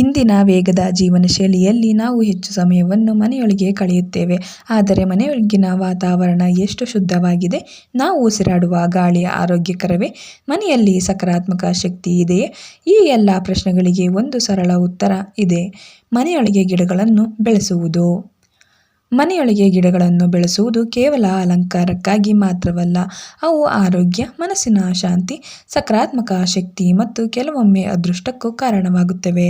ಇಂದಿನ ವೇಗದ ಜೀವನ ಶೈಲಿಯಲ್ಲಿ ನಾವು ಹೆಚ್ಚು ಸಮಯವನ್ನು ಮನೆಯೊಳಗೆ ಕಳೆಯುತ್ತೇವೆ. ಆದರೆ ಮನೆಯೊಳಗಿನ ವಾತಾವರಣ ಎಷ್ಟು ಶುದ್ಧವಾಗಿದೆ? ನಾವು ಉಸಿರಾಡುವ ಗಾಳಿಯ ಆರೋಗ್ಯಕರವೇ? ಮನೆಯಲ್ಲಿ ಸಕಾರಾತ್ಮಕ ಶಕ್ತಿ ಇದೆಯೇ? ಈ ಎಲ್ಲ ಪ್ರಶ್ನೆಗಳಿಗೆ ಒಂದು ಸರಳ ಉತ್ತರ ಇದೆ. ಮನೆಯೊಳಗೆ ಗಿಡಗಳನ್ನು ಬೆಳೆಸುವುದು. ಮನೆಯೊಳಗೆ ಗಿಡಗಳನ್ನು ಬೆಳೆಸುವುದು ಕೇವಲ ಅಲಂಕಾರಕ್ಕಾಗಿ ಮಾತ್ರವಲ್ಲ, ಅವು ಆರೋಗ್ಯ, ಮನಸ್ಸಿನ ಶಾಂತಿ, ಸಕಾರಾತ್ಮಕ ಶಕ್ತಿ ಮತ್ತು ಕೆಲವೊಮ್ಮೆ ಅದೃಷ್ಟಕ್ಕೂ ಕಾರಣವಾಗುತ್ತವೆ.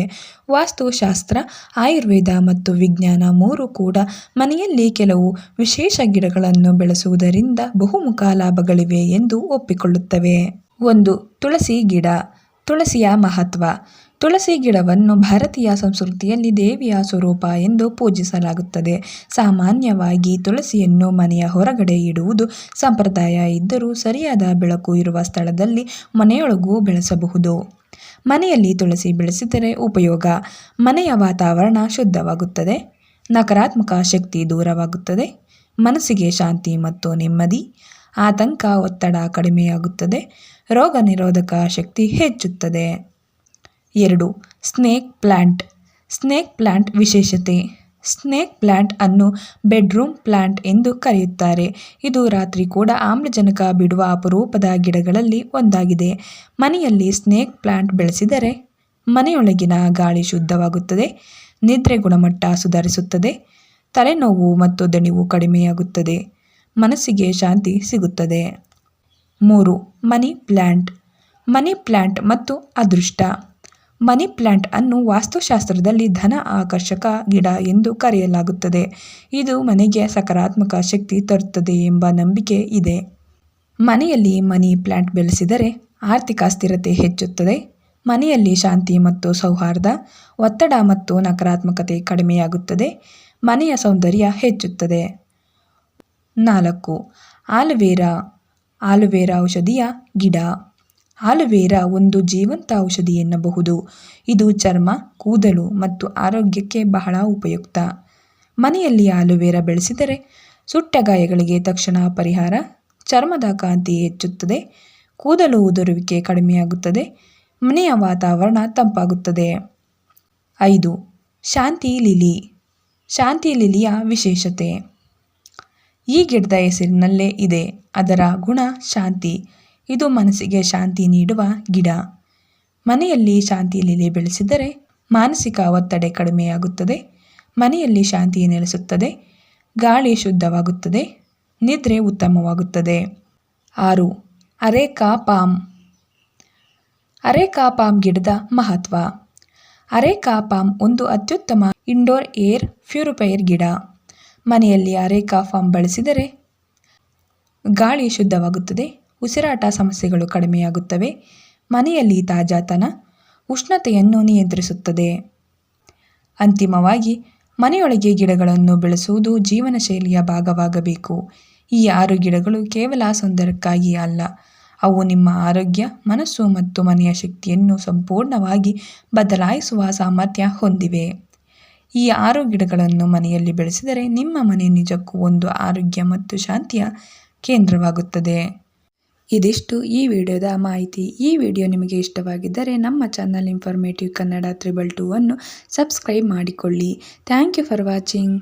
ವಾಸ್ತುಶಾಸ್ತ್ರ, ಆಯುರ್ವೇದ ಮತ್ತು ವಿಜ್ಞಾನ ಮೂರು ಕೂಡ ಮನೆಯಲ್ಲಿ ಕೆಲವು ವಿಶೇಷ ಗಿಡಗಳನ್ನು ಬೆಳೆಸುವುದರಿಂದ ಬಹುಮುಖ ಲಾಭಗಳಿವೆ ಎಂದು ಒಪ್ಪಿಕೊಳ್ಳುತ್ತವೆ. ಒಂದು, ತುಳಸಿ ಗಿಡ. ತುಳಸಿಯ ಮಹತ್ವ. ತುಳಸಿ ಗಿಡವನ್ನು ಭಾರತೀಯ ಸಂಸ್ಕೃತಿಯಲ್ಲಿ ದೇವಿಯ ಸ್ವರೂಪ ಎಂದು ಪೂಜಿಸಲಾಗುತ್ತದೆ. ಸಾಮಾನ್ಯವಾಗಿ ತುಳಸಿಯನ್ನು ಮನೆಯ ಹೊರಗಡೆ ಇಡುವುದು ಸಂಪ್ರದಾಯ ಇದ್ದರೂ ಸರಿಯಾದ ಬೆಳಕು ಇರುವ ಸ್ಥಳದಲ್ಲಿ ಮನೆಯೊಳಗೂ ಬೆಳೆಸಬಹುದು. ಮನೆಯಲ್ಲಿ ತುಳಸಿ ಬೆಳೆಸಿದರೆ ಉಪಯೋಗ. ಮನೆಯ ವಾತಾವರಣ ಶುದ್ಧವಾಗುತ್ತದೆ. ನಕಾರಾತ್ಮಕ ಶಕ್ತಿ ದೂರವಾಗುತ್ತದೆ. ಮನಸ್ಸಿಗೆ ಶಾಂತಿ ಮತ್ತು ನೆಮ್ಮದಿ. ಆತಂಕ, ಒತ್ತಡ ಕಡಿಮೆಯಾಗುತ್ತದೆ. ರೋಗ ನಿರೋಧಕ ಶಕ್ತಿ ಹೆಚ್ಚುತ್ತದೆ. ಎರಡು, ಸ್ನೇಕ್ ಪ್ಲ್ಯಾಂಟ್ ಸ್ನೇಕ್ ಪ್ಲ್ಯಾಂಟ್ ವಿಶೇಷತೆ. ಸ್ನೇಕ್ ಪ್ಲ್ಯಾಂಟ್ ಅನ್ನು ಬೆಡ್ರೂಮ್ ಪ್ಲ್ಯಾಂಟ್ ಎಂದು ಕರೆಯುತ್ತಾರೆ. ಇದು ರಾತ್ರಿ ಕೂಡ ಆಮ್ಲಜನಕ ಬಿಡುವ ಅಪರೂಪದ ಗಿಡಗಳಲ್ಲಿ ಒಂದಾಗಿದೆ. ಮನೆಯಲ್ಲಿ ಸ್ನೇಕ್ ಪ್ಲ್ಯಾಂಟ್ ಬೆಳೆಸಿದರೆ ಮನೆಯೊಳಗಿನ ಗಾಳಿ ಶುದ್ಧವಾಗುತ್ತದೆ, ನಿದ್ರೆ ಗುಣಮಟ್ಟ ಸುಧಾರಿಸುತ್ತದೆ, ತಲೆನೋವು ಮತ್ತು ದಣಿವು ಕಡಿಮೆಯಾಗುತ್ತದೆ. ಮನಸ್ಸಿಗೆ ಶಾಂತಿ ಸಿಗುತ್ತದೆ. ಮೂರು, ಮನಿ ಪ್ಲ್ಯಾಂಟ್ ಮನಿ ಪ್ಲ್ಯಾಂಟ್ ಮತ್ತು ಅದೃಷ್ಟ. ಮನಿ ಪ್ಲ್ಯಾಂಟ್ ಅನ್ನು ವಾಸ್ತುಶಾಸ್ತ್ರದಲ್ಲಿ ಧನ ಆಕರ್ಷಕ ಗಿಡ ಎಂದು ಕರೆಯಲಾಗುತ್ತದೆ. ಇದು ಮನೆಗೆ ಸಕಾರಾತ್ಮಕ ಶಕ್ತಿ ತರುತ್ತದೆ ಎಂಬ ನಂಬಿಕೆ ಇದೆ. ಮನೆಯಲ್ಲಿ ಮನಿ ಪ್ಲ್ಯಾಂಟ್ ಬೆಳೆಸಿದರೆ ಆರ್ಥಿಕ ಸ್ಥಿರತೆ ಹೆಚ್ಚುತ್ತದೆ. ಮನೆಯಲ್ಲಿ ಶಾಂತಿ ಮತ್ತು ಸೌಹಾರ್ದ, ಒತ್ತಡ ಮತ್ತು ನಕಾರಾತ್ಮಕತೆ ಕಡಿಮೆಯಾಗುತ್ತದೆ. ಮನೆಯ ಸೌಂದರ್ಯ ಹೆಚ್ಚುತ್ತದೆ. ನಾಲ್ಕು. ಆಲುವೇರಾ ಆಲುವೇರಾ ಔಷಧಿಯ ಗಿಡ. ಆಲುವೇರಾ ಒಂದು ಜೀವಂತ ಔಷಧಿ ಎನ್ನಬಹುದು. ಇದು ಚರ್ಮ, ಕೂದಲು ಮತ್ತು ಆರೋಗ್ಯಕ್ಕೆ ಬಹಳ ಉಪಯುಕ್ತ. ಮನೆಯಲ್ಲಿ ಆಲುವೇರಾ ಬೆಳೆಸಿದರೆ ಸುಟ್ಟ ಗಾಯಗಳಿಗೆ ತಕ್ಷಣ ಪರಿಹಾರ ಚರ್ಮದ ಕಾಂತಿ ಹೆಚ್ಚುತ್ತದೆ, ಕೂದಲು ಉದುರುವಿಕೆ ಕಡಿಮೆಯಾಗುತ್ತದೆ, ಮನೆಯ ವಾತಾವರಣ ತಂಪಾಗುತ್ತದೆ. ಐದು. ಶಾಂತಿ ಲಿಲಿ. ಶಾಂತಿ ಲಿಲಿಯ ವಿಶೇಷತೆ. ಈ ಗಿಡದ ಹೆಸರಿನಲ್ಲೇ ಇದೆ. ಅದರ ಗುಣ ಶಾಂತಿ. ಇದು ಮನಸ್ಸಿಗೆ ಶಾಂತಿ ನೀಡುವ ಗಿಡ. ಮನೆಯಲ್ಲಿ ಶಾಂತಿ ಲೀಲೆ ಬೆಳೆಸಿದರೆ ಮಾನಸಿಕ ಒತ್ತಡ ಕಡಿಮೆಯಾಗುತ್ತದೆ. ಮನೆಯಲ್ಲಿ ಶಾಂತಿ ನೆಲೆಸುತ್ತದೆ. ಗಾಳಿ ಶುದ್ಧವಾಗುತ್ತದೆ. ನಿದ್ರೆ ಉತ್ತಮವಾಗುತ್ತದೆ. ಆರು ಅರೇಕಾ ಪಾಮ್ ಅರೇಕಾ ಪಾಮ್ ಗಿಡದ ಮಹತ್ವ. ಅರೇಕಾ ಪಾಮ್ ಒಂದು ಅತ್ಯುತ್ತಮ ಇಂಡೋರ್ ಏರ್ ಪ್ಯೂರಿಫೈಯರ್ ಗಿಡ. ಮನೆಯಲ್ಲಿ ಅರೇಕಾ ಫಾರ್ಮ್ ಬಳಸಿದರೆ ಗಾಳಿ ಶುದ್ಧವಾಗುತ್ತದೆ, ಉಸಿರಾಟ ಸಮಸ್ಯೆಗಳು ಕಡಿಮೆಯಾಗುತ್ತವೆ, ಮನೆಯಲ್ಲಿ ತಾಜಾತನ, ಉಷ್ಣತೆಯನ್ನು ನಿಯಂತ್ರಿಸುತ್ತದೆ. ಅಂತಿಮವಾಗಿ, ಮನೆಯೊಳಗೆ ಗಿಡಗಳನ್ನು ಬೆಳೆಸುವುದು ಜೀವನ ಶೈಲಿಯ ಭಾಗವಾಗಬೇಕು. ಈ ಆರು ಗಿಡಗಳು ಕೇವಲ ಸೌಂದರ್ಯಕ್ಕಾಗಿ ಅಲ್ಲ, ಅವು ನಿಮ್ಮ ಆರೋಗ್ಯ, ಮನಸ್ಸು ಮತ್ತು ಮನೆಯ ಶಕ್ತಿಯನ್ನು ಸಂಪೂರ್ಣವಾಗಿ ಬದಲಾಯಿಸುವ ಸಾಮರ್ಥ್ಯ ಹೊಂದಿವೆ. ಈ ಆರು ಗಿಡಗಳನ್ನು ಮನೆಯಲ್ಲಿ ಬೆಳೆಸಿದರೆ ನಿಮ್ಮ ಮನೆ ನಿಜಕ್ಕೂ ಒಂದು ಆರೋಗ್ಯ ಮತ್ತು ಶಾಂತಿಯ ಕೇಂದ್ರವಾಗುತ್ತದೆ. ಇದಿಷ್ಟು ಈ ವಿಡಿಯೋದ ಮಾಹಿತಿ. ಈ ವಿಡಿಯೋ ನಿಮಗೆ ಇಷ್ಟವಾಗಿದ್ದರೆ ನಮ್ಮ channel informative Kannada triple two ಅನ್ನು ಸಬ್ಸ್ಕ್ರೈಬ್ ಮಾಡಿಕೊಳ್ಳಿ. Thank you for watching